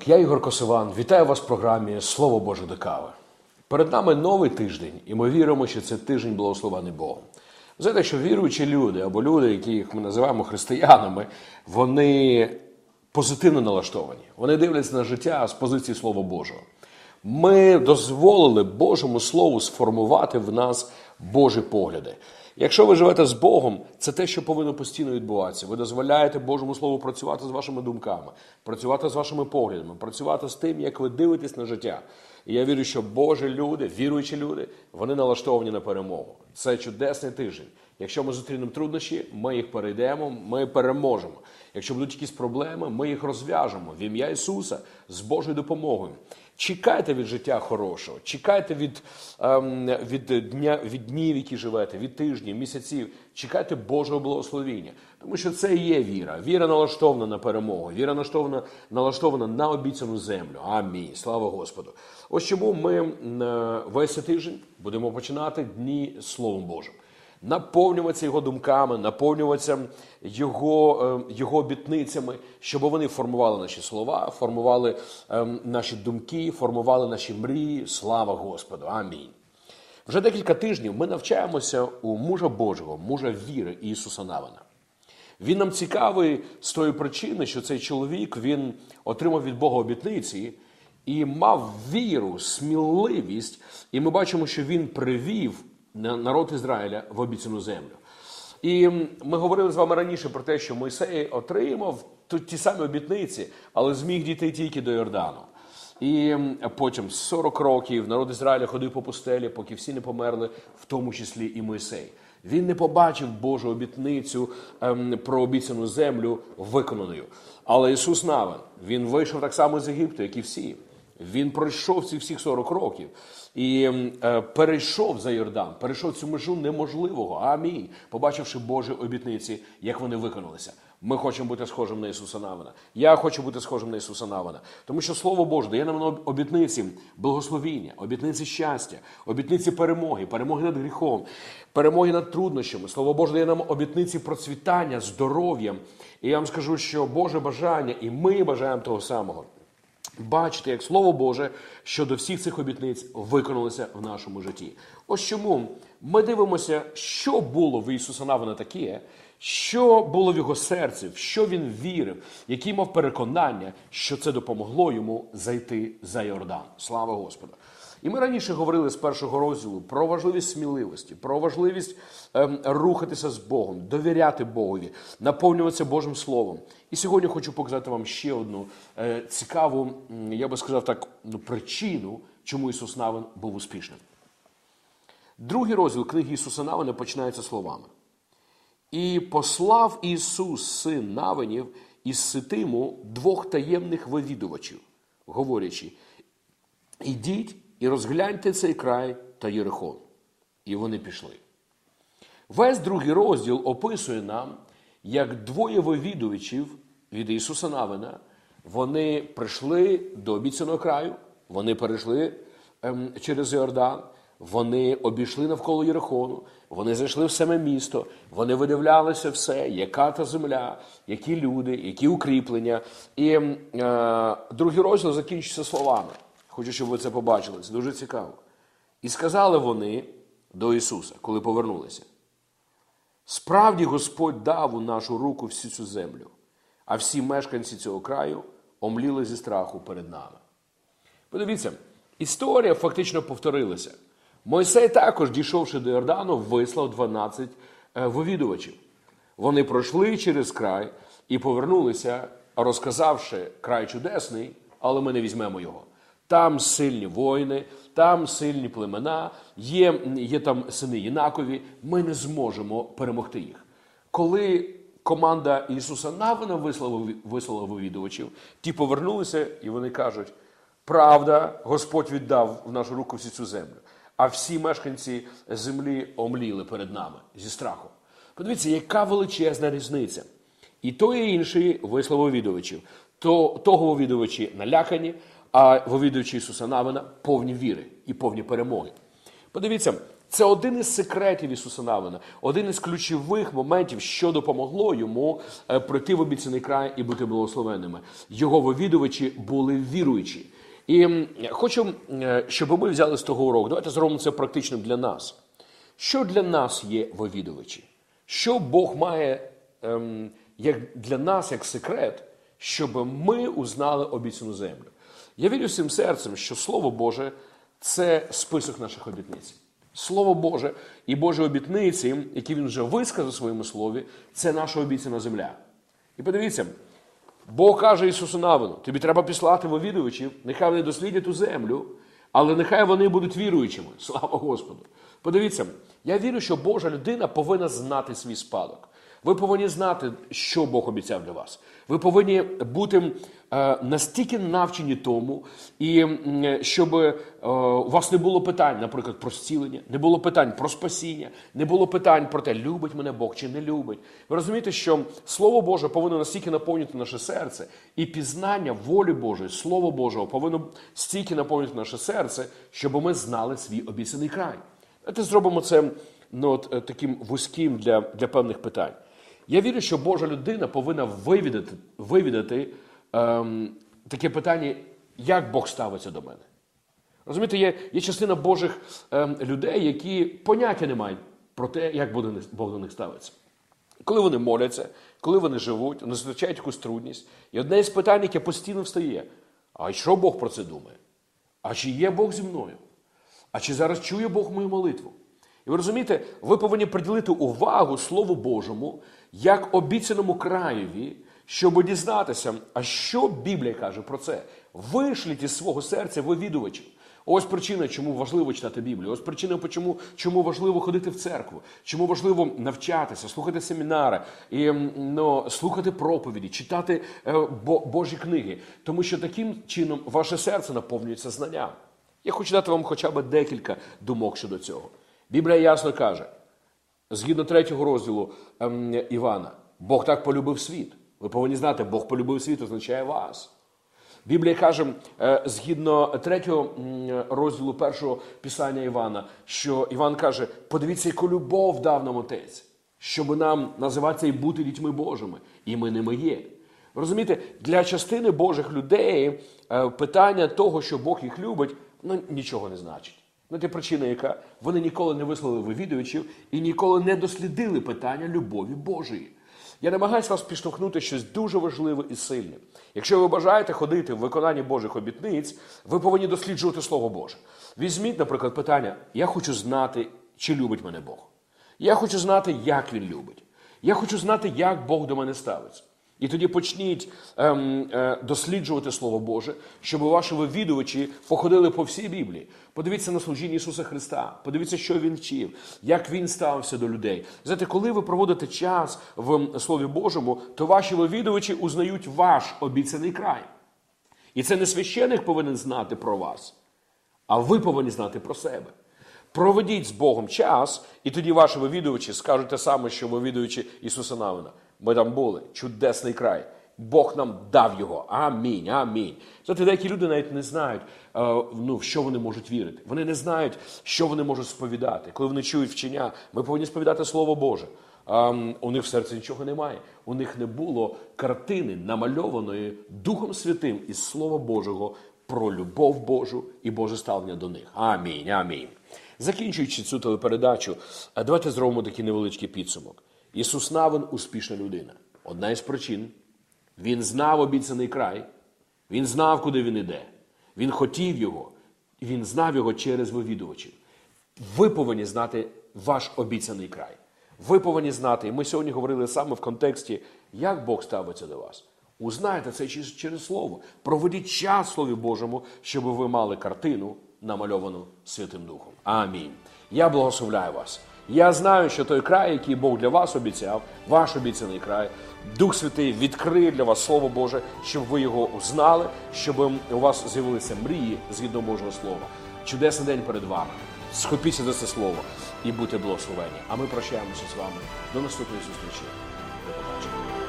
Ранок, я Ігор Косован. Вітаю вас в програмі Слово Боже до кави. Перед нами новий тиждень, і ми віримо, що це тиждень благословений Богом. Знаєте, що віруючі люди або люди, яких ми називаємо християнами, вони позитивно налаштовані. Вони дивляться на життя з позиції Слова Божого. Ми дозволили Божому Слову сформувати в нас Божі погляди. Якщо ви живете з Богом, це те, що повинно постійно відбуватися. Ви дозволяєте Божому Слову працювати з вашими думками, працювати з вашими поглядами, працювати з тим, як ви дивитесь на життя. І я вірю, що Божі люди, віруючі люди, вони налаштовані на перемогу. Це чудесний тиждень. Якщо ми зустрінемо труднощі, ми їх перейдемо, ми переможемо. Якщо будуть якісь проблеми, ми їх розв'яжемо в ім'я Ісуса з Божою допомогою. Чекайте від життя хорошого, чекайте від, ем, від, дня, від днів, які живете, від тижнів, місяців. Чекайте Божого благословіння. Тому що це і є віра. Віра налаштована на перемогу, віра налаштована, налаштована на обіцяну землю. Амінь. Слава Господу. Ось чому ми е, весь тиждень будемо починати дні Словом Божим наповнюватися його думками, наповнюватися його, е, його обітницями, щоб вони формували наші слова, формували ем, наші думки, формували наші мрії. Слава Господу! Амінь. Вже декілька тижнів ми навчаємося у мужа Божого, мужа віри Ісуса Навина. Він нам цікавий з тої причини, що цей чоловік він отримав від Бога обітниці і мав віру, сміливість, і ми бачимо, що він привів народ Ізраїля в обіцяну землю. І ми говорили з вами раніше про те, що Мойсей отримав ті самі обітниці, але зміг дійти тільки до Йордану. І потім 40 років народ Ізраїля ходив по пустелі, поки всі не померли, в тому числі і Мойсей. Він не побачив Божу обітницю ем, про обіцяну землю виконаною. Але Ісус Навин, він вийшов так само з Єгипту, як і всі. Він пройшов ці всіх 40 років і е, перейшов за Йордан, перейшов цю межу неможливого. Амінь. Побачивши Божі обітниці, як вони виконалися. Ми хочемо бути схожим на Ісуса Навина. Я хочу бути схожим на Ісуса Навина. Тому що Слово Боже дає нам обітниці благословіння, обітниці щастя, обітниці перемоги, перемоги над гріхом, перемоги над труднощами. Слово Боже дає нам обітниці процвітання, здоров'я. І я вам скажу, що Боже бажання, і ми бажаємо того самого. Бачите, як Слово Боже щодо всіх цих обітниць виконалося в нашому житті. Ось чому ми дивимося, що було в Ісуса Навина таке, що було в його серці, в що він вірив, які мав переконання, що це допомогло йому зайти за Йордан. Слава Господу! І ми раніше говорили з першого розділу про важливість сміливості, про важливість ем, рухатися з Богом, довіряти Богові, наповнюватися Божим Словом. І сьогодні хочу показати вам ще одну е, цікаву, я би сказав так, ну, причину, чому Ісус Навин був успішним. Другий розділ книги Ісуса Навина починається словами. І послав Ісус, син Навинів, із Ситиму двох таємних вивідувачів, говорячи, ідіть і розгляньте цей край та Єрихон. І вони пішли. Весь другий розділ описує нам, як двоє вивідувачів від Ісуса Навина, вони прийшли до обіцяного краю, вони перейшли ем, через Йордан, вони обійшли навколо Єрихону, вони зайшли в саме місто, вони видивлялися все, яка та земля, які люди, які укріплення. І ем, е, другий розділ закінчується словами. Хочу, щоб ви це побачили. Це дуже цікаво. І сказали вони до Ісуса, коли повернулися. Справді Господь дав у нашу руку всю цю землю, а всі мешканці цього краю омліли зі страху перед нами. Подивіться, історія фактично повторилася. Мойсей також, дійшовши до Йордану, вислав 12 е, вивідувачів. Вони пройшли через край і повернулися, розказавши край чудесний, але ми не візьмемо його. Там сильні воїни, там сильні племена, є, є там сини Єнакові. Ми не зможемо перемогти їх. Коли команда Ісуса Навина вислала, вислала вивідувачів, ті повернулися і вони кажуть: правда, Господь віддав в нашу руку всю цю землю, а всі мешканці землі омліли перед нами зі страху. Подивіться, яка величезна різниця. І той, і інший вислав вивідувачів. То, того вивідувачі налякані, а вивідувачі Ісуса Навина повні віри і повні перемоги. Подивіться, Це один із секретів Ісуса Навина, один із ключових моментів, що допомогло йому е, пройти в обіцяний край і бути благословенними. Його вивідувачі були віруючі. І хочу, е, щоб ми взяли з того уроку. Давайте зробимо це практичним для нас. Що для нас є вивідувачі? Що Бог має ем, як для нас як секрет, щоб ми узнали обіцяну землю? Я вірю всім серцем, що Слово Боже це список наших обітниць. Слово Боже і Божі обітниці, які він вже висказав у своєму слові, це наша обіцяна земля. І подивіться, Бог каже Ісусу Навину, тобі треба післати вивідувачів, нехай вони дослідять ту землю, але нехай вони будуть віруючими. Слава Господу! Подивіться, я вірю, що Божа людина повинна знати свій спадок. Ви повинні знати, що Бог обіцяв для вас. Ви повинні бути е, настільки навчені тому, і щоб е, у вас не було питань, наприклад, про зцілення, не було питань про спасіння, не було питань про те, любить мене Бог чи не любить. Ви розумієте, що Слово Боже повинно настільки наповнити наше серце, і пізнання волі Божої, Слово Божого повинно стільки наповнити наше серце, щоб ми знали свій обіцяний край. Давайте зробимо це ну, от, е, таким вузьким для, для певних питань. Я вірю, що Божа людина повинна вивідати, вивідати ем, таке питання, як Бог ставиться до мене. Розумієте, є, є частина Божих ем, людей, які поняття не мають про те, як Бог до них ставиться. Коли вони моляться, коли вони живуть, вони зустрічають якусь трудність. І одне із питань, яке постійно встає: а що Бог про це думає? А чи є Бог зі мною? А чи зараз чує Бог мою молитву? І ви розумієте, ви повинні приділити увагу Слову Божому як обіцяному краєві, щоб дізнатися, а що Біблія каже про це. Вишліть із свого серця вивідувачів. Ось причина, чому важливо читати Біблію. Ось причина, чому, чому важливо ходити в церкву, чому важливо навчатися, слухати семінари, і, ну, слухати проповіді, читати е, Бо- Божі книги. Тому що таким чином ваше серце наповнюється знанням. Я хочу дати вам хоча б декілька думок щодо цього. Біблія ясно каже, згідно третього розділу ем, Івана, Бог так полюбив світ. Ви повинні знати, Бог полюбив світ означає вас. Біблія каже, е, згідно третього розділу першого писання Івана, що Іван каже: подивіться, яку любов дав нам отець, щоб нам називатися і бути дітьми Божими, і ми ними є. Розумієте, для частини Божих людей е, питання того, що Бог їх любить, ну нічого не значить. Ну, це причина, яка вони ніколи не вислали вивідувачів і ніколи не дослідили питання любові Божої. Я намагаюся вас підштовхнути щось дуже важливе і сильне. Якщо ви бажаєте ходити в виконанні Божих обітниць, ви повинні досліджувати Слово Боже. Візьміть, наприклад, питання: я хочу знати, чи любить мене Бог. Я хочу знати, як він любить. Я хочу знати, як Бог до мене ставиться. І тоді почніть ем, е, досліджувати Слово Боже, щоб ваші вивідувачі походили по всій Біблії. Подивіться на служіння Ісуса Христа, подивіться, що Він вчив, як Він ставився до людей. Знаєте, коли ви проводите час в Слові Божому, то ваші вивідувачі узнають ваш обіцяний край. І це не священик повинен знати про вас, а ви повинні знати про себе. Проведіть з Богом час, і тоді ваші вивідувачі скажуть те саме, що вивідуючи Ісуса Навина. Ми там були, чудесний край. Бог нам дав його. Амінь. Амінь. Знаєте, деякі люди навіть не знають, е, ну, в що вони можуть вірити. Вони не знають, що вони можуть сповідати. Коли вони чують вчення, ми повинні сповідати Слово Боже. А у них в серці нічого немає. У них не було картини, намальованої Духом Святим із Слова Божого про любов Божу і Боже ставлення до них. Амінь. Амінь. Закінчуючи цю телепередачу, давайте зробимо такий невеличкий підсумок. Ісус Навин успішна людина. Одна із причин. Він знав обіцяний край, він знав, куди він іде. Він хотів його, він знав його через вивідувачів. Ви повинні знати ваш обіцяний край. Ви повинні знати, і ми сьогодні говорили саме в контексті, як Бог ставиться до вас. Узнайте це через, слово. Проведіть час Слові Божому, щоб ви мали картину, намальовану Святим Духом. Амінь. Я благословляю вас. Я знаю, що той край, який Бог для вас обіцяв, ваш обіцяний край, Дух Святий відкриє для вас Слово Боже, щоб ви його узнали, щоб у вас з'явилися мрії згідно Божого Слова. Чудесний день перед вами. Схопіться за це слово і будьте благословені. А ми прощаємося з вами до наступної зустрічі. До побачення.